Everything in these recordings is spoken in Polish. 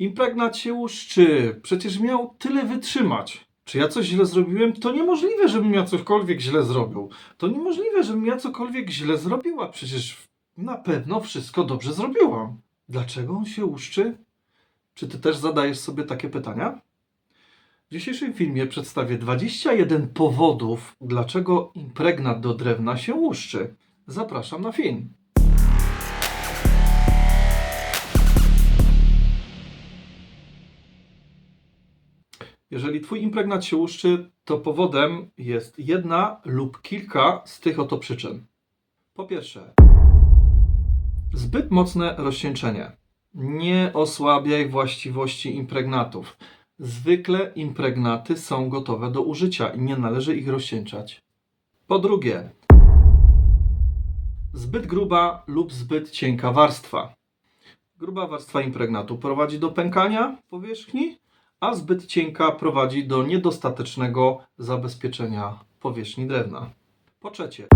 Impregnat się łuszczy. Przecież miał tyle wytrzymać. Czy ja coś źle zrobiłem? To niemożliwe, żebym ja cokolwiek źle zrobił. To niemożliwe, żebym ja cokolwiek źle zrobiła. Przecież na pewno wszystko dobrze zrobiłam. Dlaczego on się łuszczy? Czy ty też zadajesz sobie takie pytania? W dzisiejszym filmie przedstawię 21 powodów, dlaczego impregnat do drewna się łuszczy. Zapraszam na film. Jeżeli twój impregnat się łuszczy, to powodem jest jedna lub kilka z tych oto przyczyn. Po pierwsze, zbyt mocne rozcieńczenie. Nie osłabiaj właściwości impregnatów. Zwykle impregnaty są gotowe do użycia i nie należy ich rozcieńczać. Po drugie, zbyt gruba lub zbyt cienka warstwa. Gruba warstwa impregnatu prowadzi do pękania powierzchni, a zbyt cienka prowadzi do niedostatecznego zabezpieczenia powierzchni drewna. Po trzecie,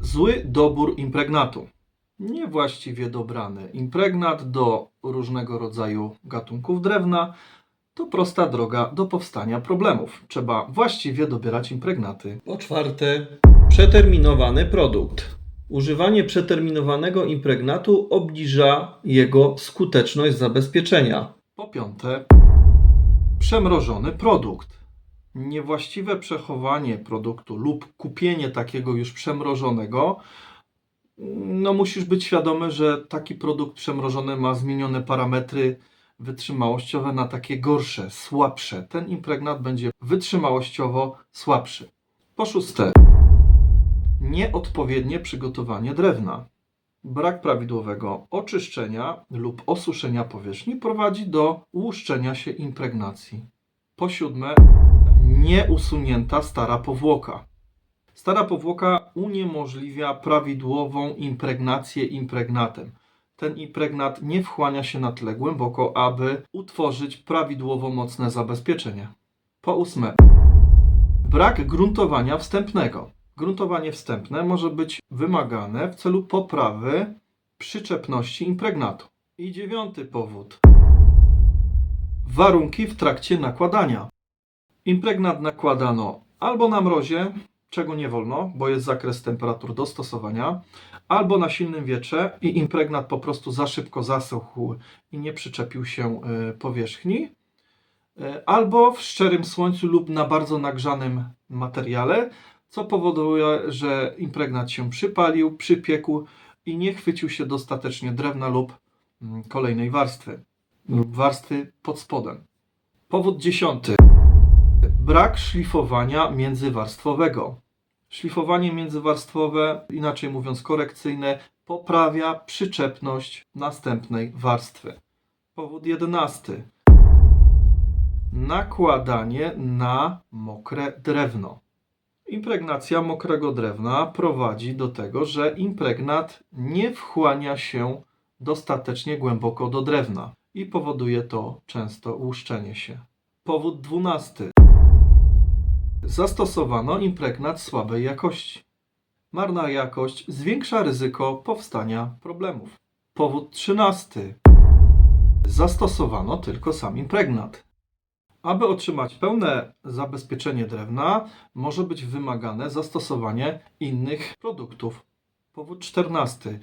zły dobór impregnatu. Niewłaściwie dobrany impregnat do różnego rodzaju gatunków drewna to prosta droga do powstania problemów. Trzeba właściwie dobierać impregnaty. Po czwarte, przeterminowany produkt. Używanie przeterminowanego impregnatu obniża jego skuteczność zabezpieczenia. Po piąte, przemrożony produkt. Niewłaściwe przechowanie produktu lub kupienie takiego już przemrożonego, no musisz być świadomy, że taki produkt przemrożony ma zmienione parametry wytrzymałościowe na takie gorsze, słabsze. Ten impregnat będzie wytrzymałościowo słabszy. Po szóste, nieodpowiednie przygotowanie drewna. Brak prawidłowego oczyszczenia lub osuszenia powierzchni prowadzi do łuszczenia się impregnacji. Po siódme, nieusunięta stara powłoka. Stara powłoka uniemożliwia prawidłową impregnację impregnatem. Ten impregnat nie wchłania się na tyle głęboko, aby utworzyć prawidłowo mocne zabezpieczenie. Po ósme, brak gruntowania wstępnego. Gruntowanie wstępne może być wymagane w celu poprawy przyczepności impregnatu. I dziewiąty powód. Warunki w trakcie nakładania. Impregnat nakładano albo na mrozie, czego nie wolno, bo jest zakres temperatur do stosowania, albo na silnym wietrze i impregnat po prostu za szybko zasохł i nie przyczepił się y, powierzchni, y, albo w szczerym słońcu lub na bardzo nagrzanym materiale, co powoduje, że impregnat się przypalił, przypiekł i nie chwycił się dostatecznie drewna lub mm, kolejnej warstwy, lub warstwy pod spodem. Powód dziesiąty. Brak szlifowania międzywarstwowego. Szlifowanie międzywarstwowe, inaczej mówiąc korekcyjne, poprawia przyczepność następnej warstwy. Powód jedenasty. Nakładanie na mokre drewno. Impregnacja mokrego drewna prowadzi do tego, że impregnat nie wchłania się dostatecznie głęboko do drewna i powoduje to często łuszczenie się. Powód dwunasty. Zastosowano impregnat słabej jakości. Marna jakość zwiększa ryzyko powstania problemów. Powód trzynasty. Zastosowano tylko sam impregnat. Aby otrzymać pełne zabezpieczenie drewna, może być wymagane zastosowanie innych produktów. Powód 14.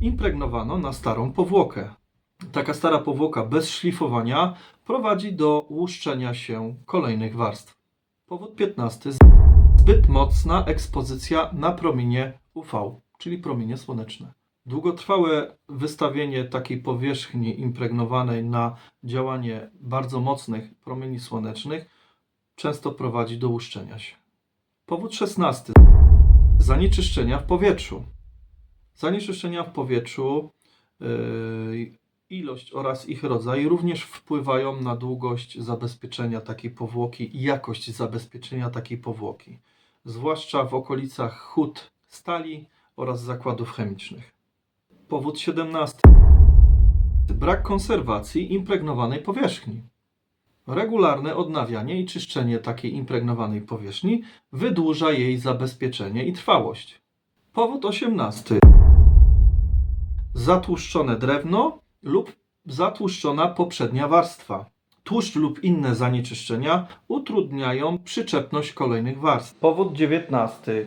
Impregnowano na starą powłokę. Taka stara powłoka bez szlifowania prowadzi do łuszczenia się kolejnych warstw. Powód 15. Zbyt mocna ekspozycja na promienie UV, czyli promienie słoneczne. Długotrwałe wystawienie takiej powierzchni impregnowanej na działanie bardzo mocnych promieni słonecznych często prowadzi do łuszczenia się. Powód 16. Zanieczyszczenia w powietrzu. Zanieczyszczenia w powietrzu, yy, ilość oraz ich rodzaj również wpływają na długość zabezpieczenia takiej powłoki i jakość zabezpieczenia takiej powłoki, zwłaszcza w okolicach hut stali oraz zakładów chemicznych. Powód 17. Brak konserwacji impregnowanej powierzchni. Regularne odnawianie i czyszczenie takiej impregnowanej powierzchni wydłuża jej zabezpieczenie i trwałość. Powód 18. Zatłuszczone drewno lub zatłuszczona poprzednia warstwa. Tłuszcz lub inne zanieczyszczenia utrudniają przyczepność kolejnych warstw. Powód 19.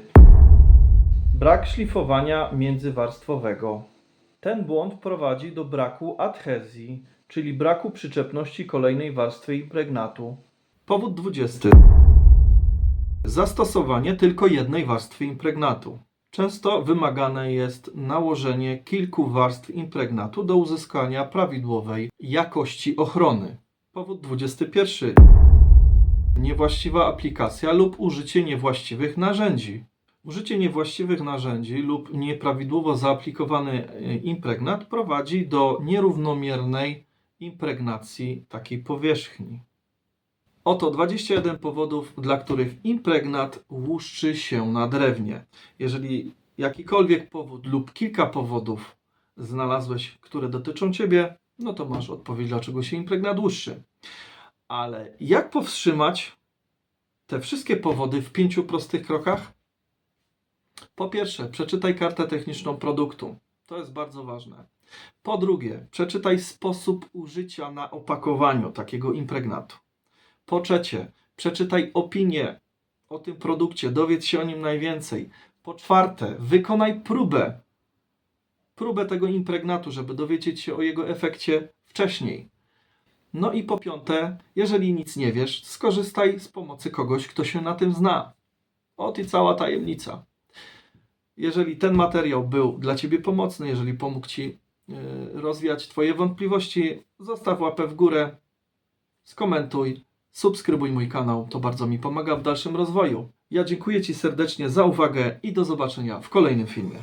Brak szlifowania międzywarstwowego. Ten błąd prowadzi do braku adhezji, czyli braku przyczepności kolejnej warstwy impregnatu. Powód 20. Zastosowanie tylko jednej warstwy impregnatu. Często wymagane jest nałożenie kilku warstw impregnatu do uzyskania prawidłowej jakości ochrony. Powód 21. Niewłaściwa aplikacja lub użycie niewłaściwych narzędzi. Użycie niewłaściwych narzędzi lub nieprawidłowo zaaplikowany e, impregnat prowadzi do nierównomiernej impregnacji takiej powierzchni. Oto 21 powodów, dla których impregnat łuszczy się na drewnie. Jeżeli jakikolwiek powód lub kilka powodów znalazłeś, które dotyczą Ciebie, no to masz odpowiedź, dlaczego się impregnat łuszczy. Ale jak powstrzymać te wszystkie powody w pięciu prostych krokach? Po pierwsze, przeczytaj kartę techniczną produktu. To jest bardzo ważne. Po drugie, przeczytaj sposób użycia na opakowaniu takiego impregnatu. Po trzecie, przeczytaj opinię o tym produkcie, dowiedz się o nim najwięcej. Po czwarte, wykonaj próbę. Próbę tego impregnatu, żeby dowiedzieć się o jego efekcie wcześniej. No i po piąte, jeżeli nic nie wiesz, skorzystaj z pomocy kogoś, kto się na tym zna. Ot i cała tajemnica. Jeżeli ten materiał był dla Ciebie pomocny, jeżeli pomógł Ci yy, rozwiać Twoje wątpliwości, zostaw łapę w górę, skomentuj, subskrybuj mój kanał, to bardzo mi pomaga w dalszym rozwoju. Ja dziękuję Ci serdecznie za uwagę i do zobaczenia w kolejnym filmie.